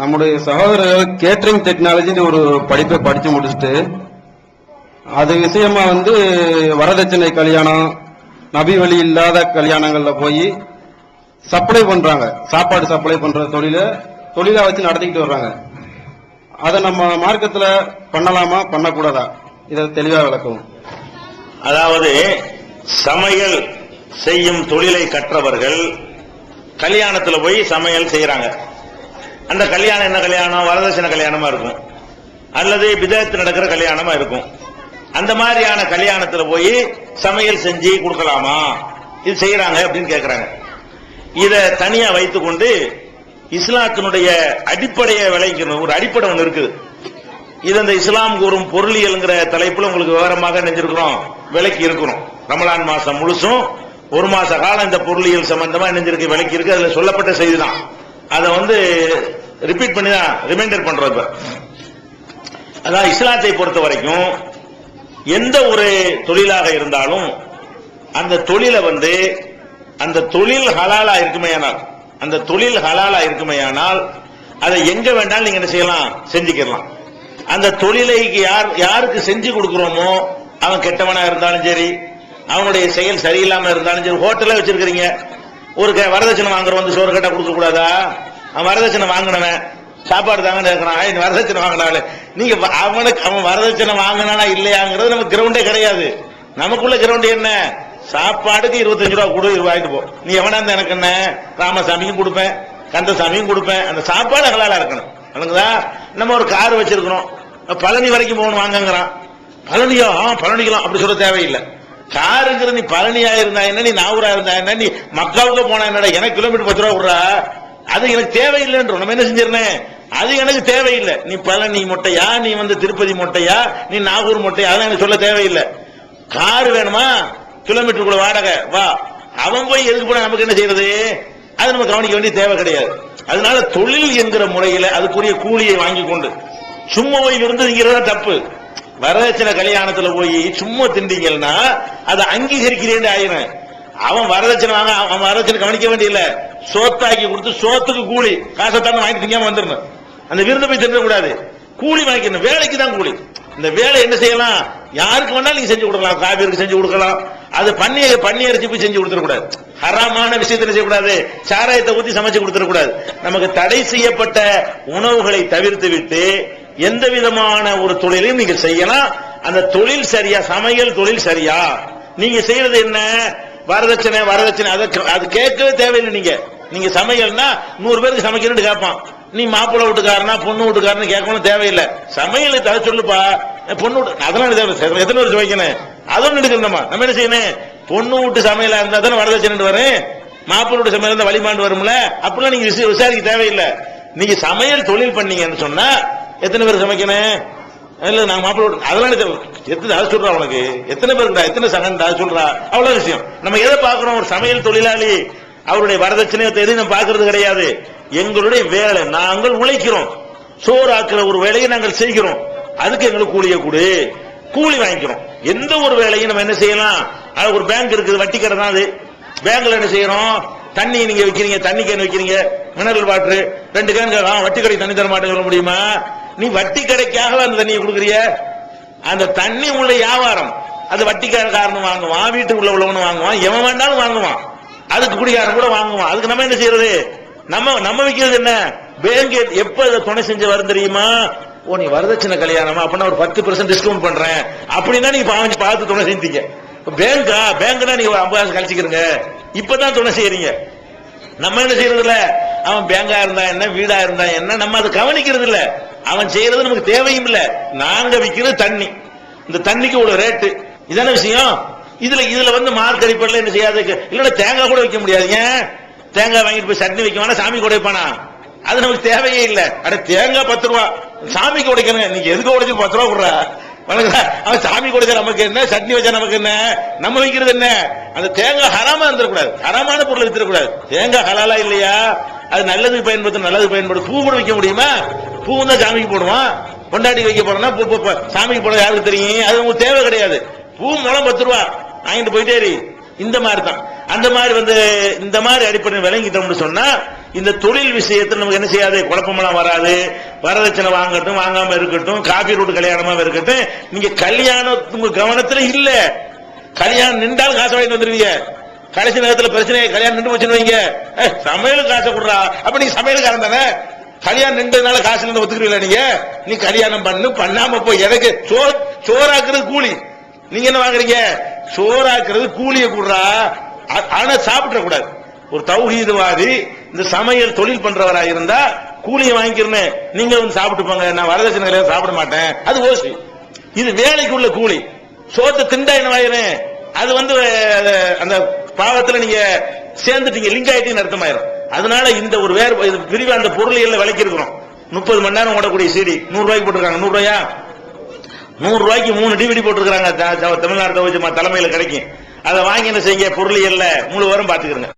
நம்முடைய சகோதரர் கேட்டரிங் டெக்னாலஜின்னு ஒரு படிப்பை படித்து முடிச்சுட்டு அது விஷயமா வந்து வரதட்சணை கல்யாணம் நபி வழி இல்லாத கல்யாணங்களில் போய் சப்ளை பண்ணுறாங்க சாப்பாடு சப்ளை பண்ணுற தொழிலை தொழிலாக வச்சு நடத்திக்கிட்டு வர்றாங்க. அதை நம்ம மார்க்கத்தில் பண்ணலாமா? பண்ணக்கூடாதா? இதை தெளிவாக விளக்கவும். அதாவது சமையல் செய்யும் தொழிலை கற்றவர்கள் கல்யாணத்தில் போய் சமையல் செய்கிறாங்க அந்த கல்யாணம் என்ன கல்யாணம்? வரதட்சணை கல்யாணமா இருக்கும். அல்லது விதத்து நடக்கிற கல்யாணமா இருக்கும். அந்த மாதிரியான கல்யாணத்துல போய் சமையல் செஞ்சு கொடுக்கலாமா? இது செய்யறாங்க அப்படின்னு கேக்குறாங்க. இத தனியா வைத்துக்கொண்டு இஸ்லாத்தினுடைய அடிப்படையை விளைக்கணும் ஒரு அடிப்படை ஒன்று இருக்குது. இது அந்த இஸ்லாம் கூறும் பொருளியல்ங்கிற தலைப்புல உங்களுக்கு விவரமாக நினைஞ்சிருக்கிறோம். விலைக்கு இருக்கிறோம். ரமலான் மாசம் முழுசும் ஒரு மாச காலம் இந்த பொருளியல் சம்பந்தமா நினைஞ்சிருக்கு விலைக்கு இருக்கு. அதுல சொல்லப்பட்ட செய்தி தான் அதை வந்து ரிப்பீட் பண்ணி தான் ரிமைண்டர் பண்றோம் இப்ப அதான் இஸ்லாத்தை பொறுத்த வரைக்கும் எந்த ஒரு தொழிலாக இருந்தாலும் அந்த தொழிலை வந்து அந்த தொழில் ஹலாலா இருக்குமேயானால் அந்த தொழில் ஹலாலா இருக்குமேயானால் அதை எங்க வேண்டாலும் நீங்க என்ன செய்யலாம்? செஞ்சுக்கலாம் அந்த தொழிலைக்கு யார் யாருக்கு செஞ்சு கொடுக்குறோமோ அவன் கெட்டவனா இருந்தாலும் சரி அவனுடைய செயல் சரியில்லாம இருந்தாலும் சரி ஹோட்டலே வச்சிருக்கிறீங்க. ஒரு க- வரதட்சணை வாங்குற வந்து சோறு கட்டா கொடுக்க கூடாதா அவன் வரதட்சணை வாங்கினவன். சாப்பாடு தாங்கன்னு இருக்கிறான். நீ வரதட்சணை வாங்கினாலே. நீங்க வ- அவனுக்கு அவன் வரதட்சணை வாங்கினானா இல்லையாங்கிறது நமக்கு கிரவுண்டே கிடையாது. நமக்குள்ள கிரவுண்ட் என்ன? சாப்பாடுக்கு இருபத்தஞ்சு ரூபா கொடு வாங்கிட்டு போ. நீ எவனா இருந்தா எனக்கு என்ன? ராமசாமியும் கொடுப்பேன் கந்தசாமியும் கொடுப்பேன். அந்த சாப்பாடு ஹலாலா இருக்கணும். விளங்குதா நம்ம ஒரு கார் வச்சிருக்கிறோம். பழனி வரைக்கும் போகணும் வாங்கங்கிறான். பழனியா? ஆ, பழனிக்கலாம். அப்படி சொல்ல தேவையில்லை. காருங்கிற நீ பழனியா இருந்தா என்ன நீ நாவூரா இருந்தா என்ன நீ மக்காவுக்கு போனா என்னடா? எனக்கு கிலோமீட்டர் பத்து ரூபா விடுறா அது எனக்கு தேவையில்லைன்றோம். நம்ம என்ன செஞ்சிருந்தேன் அது எனக்கு தேவையில்லை. நீ பழனி மொட்டையா நீ வந்து திருப்பதி மொட்டையா நீ நாகூர் மொட்டையா அதெல்லாம் எனக்கு சொல்ல தேவையில்லை. கார் வேணுமா? கிலோமீட்டருக்குள்ள வாடகை. வா. அவன் போய் எதுக்கு போனா நமக்கு என்ன செய்யறது? அது நம்ம கவனிக்க வேண்டிய தேவை கிடையாது. அதனால தொழில் என்கிற முறையில அதுக்குரிய கூலியை வாங்கி கொண்டு. சும்மா போய் விருந்துங்கிறதா தப்பு. வரதட்சணை கல்யாணத்துல போய் சும்மா திண்டீங்கன்னா அதை அங்கீகரிக்கிறேன்னு ஆயிரும் அவன் வரதட்சணை வாங்க அவன் வரதட்சணை கவனிக்க வேண்டியதில்ல சோத்தாக்கி கொடுத்து சோத்துக்கு கூலி. காசை தானே வாங்கி திங்காம வந்துடணும். அந்த விருந்து போய் தின்ற கூடாது. கூலி வாங்கிக்கணும். வேலைக்கு தான் கூலி. இந்த வேலை என்ன செய்யலாம்? யாருக்கு வேணாலும் நீங்க செஞ்சு கொடுக்கலாம். காவிரிக்கு செஞ்சு கொடுக்கலாம். அது பண்ணி பண்ணி அரிசி போய் செஞ்சு கொடுத்துடக்கூடாது. ஹராமான விஷயத்தை செய்யக்கூடாது. சாராயத்தை ஊத்தி சமைச்சு கொடுத்துடக்கூடாது. நமக்கு தடை செய்யப்பட்ட உணவுகளை தவிர்த்து விட்டு எந்த விதமான ஒரு தொழிலையும் நீங்க செய்யலாம். அந்த தொழில் சரியா சமையல் தொழில் சரியா? நீங்க செய்யறது என்ன? வரதட்சணை வரதட்சணை அதை அது கேட்கவே தேவையில்லை நீங்க. நீங்க சமையல்னா நூறு பேருக்கு சமைக்கணும்னு கேட்பான் நீ மாப்பிள்ளை வீட்டுக்காரனா பொண்ணு வீட்டுக்காரனு கேட்கணும் தேவையில்லை. சமையலை தர சொல்லுப்பா. பொண்ணு வீட்டு அதெல்லாம் தேவை எத்தனை பேர் சமைக்கணும் அதுவும் எடுக்கணுமா நம்ம என்ன செய்யணும்? பொண்ணு வீட்டு சமையலா இருந்தா தானே வரதட்சணை வரும். மாப்பிள்ளை வீட்டு சமையல் இருந்தா வழிமாண்டு வரும்ல? அப்படிலாம் நீங்க விசாரிக்க தேவையில்லை. நீங்க சமையல் தொழில் பண்ணீங்கன்னு சொன்னா எத்தனை பேர் சமைக்கணும்? இல்ல நாங்க மாப்பிள்ளை அதெல்லாம் எத்தனை அதை சொல்றா உனக்கு? எத்தனை பேருக்குடா எத்தனை சகன்டா சொல்றா? அவ்வளவு விஷயம். நம்ம எதை பார்க்குறோம் ஒரு சமையல் தொழிலாளி அவருடைய வரதட்சணையை எதையும் நம்ம பார்க்கிறது கிடையாது. எங்களுடைய வேலை நாங்கள் உழைக்கிறோம். சோறு ஆக்குற ஒரு வேலையை நாங்கள் செய்கிறோம். அதுக்கு எங்களுக்கு கூலியை கொடு. கூலி வாங்கிக்கிறோம். எந்த ஒரு வேலையும் நம்ம என்ன செய்யலாம்? அது ஒரு பேங்க் இருக்குது வட்டி கடை தான் அது பேங்க்ல என்ன செய்யறோம்? தண்ணி நீங்க வைக்கிறீங்க தண்ணி கேன் வைக்கிறீங்க. மினரல் வாட்டர் ரெண்டு கேன் வட்டி கடை தண்ணி தர மாட்டேன்னு சொல்ல முடியுமா? நீ வட்டி கடைக்காக அந்த தண்ணியை கொடுக்குறிய? அந்த தண்ணி உள்ள வியாபாரம். அது வட்டிக்காரன் வாங்குவான் வீட்டுக்குள்ள உள்ளவனு வாங்குவான் எவன் வேண்டாலும் வாங்குவான். அதுக்கு குடிகாரன் கூட வாங்குவான். அதுக்கு நம்ம என்ன செய்யறது? நம்ம நம்ம விற்கிறது என்ன? பேங்க் எப்ப இதை துணை செஞ்சு வரும் தெரியுமா? ஓ நீ வரதட்சணை கல்யாணமா? அப்படின்னா ஒரு பத்து பர்சன்ட் டிஸ்கவுண்ட் பண்றேன். அப்படின்னா நீங்க பாவம் பார்த்து துணை செஞ்சீங்க பேங்கா பேங்க்னா நீங்க ஒரு ஐம்பதாயிரம் கழிச்சுக்கிறீங்க. இப்பதான் துணை செய்யறீங்க. நம்ம என்ன செய்யறது இல்ல அவன் பேங்கா இருந்தா என்ன வீடா இருந்தா என்ன நம்ம அதை கவனிக்கிறது இல்ல அவன் செய்யறது நமக்கு தேவையும் இல்ல நாங்க விக்கிறது தண்ணி. இந்த தண்ணிக்கு ஒரு ரேட்டு இதான விஷயம்? இதுல இதுல வந்து மார்க் அடிப்படையில் என்ன செய்யாது? இல்லன்னா தேங்காய் கூட வைக்க முடியாது. ஏன்? தேங்காய் வாங்கிட்டு போய் சட்னி வைக்க வேணா சாமி கூட வைப்பானா? அது நமக்கு தேவையே இல்ல. அட தேங்காய் பத்து ரூபா. சாமிக்கு உடைக்கணும் நீங்க எதுக்கு உடைச்சு பத்து ரூபா விடுற அவன் சாமி கொடுத்தா நமக்கு என்ன? சட்னி வச்சா நமக்கு என்ன? நம்ம வைக்கிறது என்ன? அந்த தேங்காய் ஹராமா இருந்துடக்கூடாது. ஹராமான பொருள் வித்துடக்கூடாது. தேங்காய் ஹலாலா இல்லையா? அது நல்லதுக்கு பயன்படுத்த நல்லது பயன்படும் பூ கூட வைக்க முடியுமா? பூ தான் சாமிக்கு போடுவான் கொண்டாடி வைக்க போறோம்னா பூ சாமிக்கு போட யாருக்கு தெரியும்? அது உங்களுக்கு தேவை கிடையாது. பூ மூலம் பத்து ரூபா. வாங்கிட்டு போயிட்டே இந்த மாதிரி தான். அந்த மாதிரி வந்து இந்த மாதிரி அடிப்படையில் விளங்கிட்டோம்னு சொன்னா இந்த தொழில் விஷயத்தில் நமக்கு என்ன செய்யாது? குழப்பமெல்லாம் வராது. வரதட்சணை வாங்கட்டும் வாங்காம இருக்கட்டும் காபி ரூட் கல்யாணமா இருக்கட்டும். நீங்க கல்யாணம் உங்க கவனத்துல இல்ல. கல்யாணம் நின்றாலும் காசு வாங்கிட்டு வந்துருவீங்க. கடைசி நேரத்துல பிரச்சனை கல்யாணம் நின்று வச்சுன்னு வைங்க. சமையலுக்கு காசை கொடுறா. அப்ப நீங்க சமையலுக்காரன் தானே? கல்யாணம் நின்றதுனால காசு இருந்து ஒத்துக்கிறீங்களா நீங்க? நீ கல்யாணம் பண்ணு பண்ணாம போய். எனக்கு சோறு சோறாக்குறது கூலி. நீங்க என்ன வாங்குறீங்க? சோறாக்குறது கூலியை கூடுறா. ஆனா சாப்பிட கூடாது. ஒரு தௌஹீதுவாதி இந்த சமையல் தொழில் பண்றவரா இருந்தா கூலியை வாங்கிக்கிறேன். நீங்க வந்து சாப்பிட்டு போங்க. நான் வரதட்சணை கல்யாணம் சாப்பிட மாட்டேன். அது ஓசி. இது வேலைக்குள்ள கூலி. சோத்தை திண்டா என்ன வாயிரும் அது வந்து அந்த பாவத்துல நீங்க சேர்ந்துட்டீங்க லிங்க் ஆயிட்டீங்கன்னு அர்த்தமாயிரும். அதனால இந்த ஒரு வேர் இது பிரிவு அந்த பொருளியல்ல விலைக்கு இருக்கிறோம் முப்பது மணி நேரம் ஓடக்கூடிய சீடி நூறு ரூபாய்க்கு போட்டிருக்காங்க. நூறு ரூபாயா? நூறு ரூபாய்க்கு மூணு டிவிடி போட்டிருக்காங்க தமிழ்நாடு தலைமையில் கிடைக்கும். அதை வாங்கி என்ன செய்யுங்க? பொருளியல்ல முழு வாரம் பாத்துக்கிறங்க